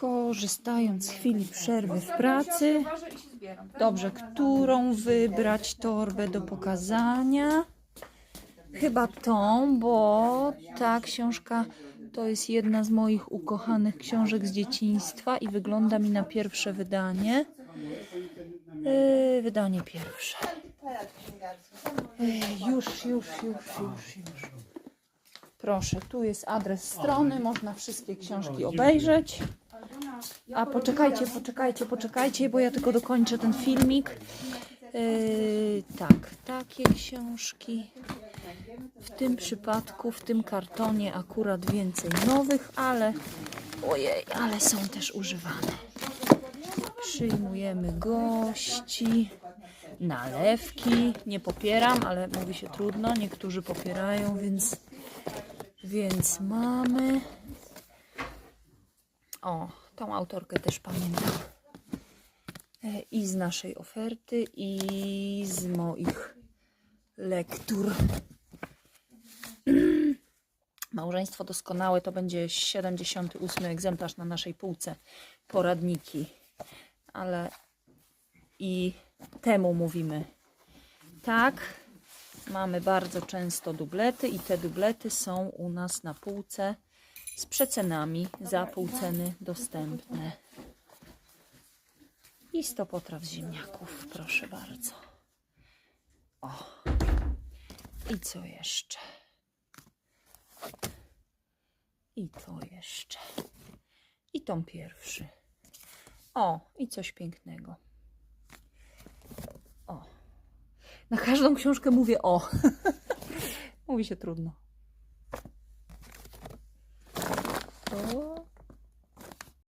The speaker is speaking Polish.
Korzystając z chwili przerwy w pracy, tak? dobrze, którą wybrać torbę do pokazania? Chyba tą, bo ta książka to jest jedna z moich ukochanych książek z dzieciństwa i wygląda mi na pierwsze wydanie. Yy, wydanie pierwsze. Yy, już, już, już, już, już. Proszę, tu jest adres strony, można wszystkie książki obejrzeć. A poczekajcie, poczekajcie, poczekajcie, bo ja tylko dokończę ten filmik. Yy, tak, takie książki. W tym przypadku, w tym kartonie akurat więcej nowych, ale ojej, ale są też używane. Przyjmujemy gości, nalewki. Nie popieram, ale mówi się trudno. Niektórzy popierają, więc, więc mamy. O, tą autorkę też pamiętam. E, I z naszej oferty, i z moich lektur. Małżeństwo doskonałe to będzie 78 egzemplarz na naszej półce. Poradniki. Ale i temu mówimy tak. Mamy bardzo często dublety i te dublety są u nas na półce z przecenami za pół ceny dostępne. I 100 potraw z ziemniaków, proszę bardzo. O. I co jeszcze? I to jeszcze. I tą pierwszy. O, i coś pięknego. O. Na każdą książkę mówię o. Mówi się trudno. Oh.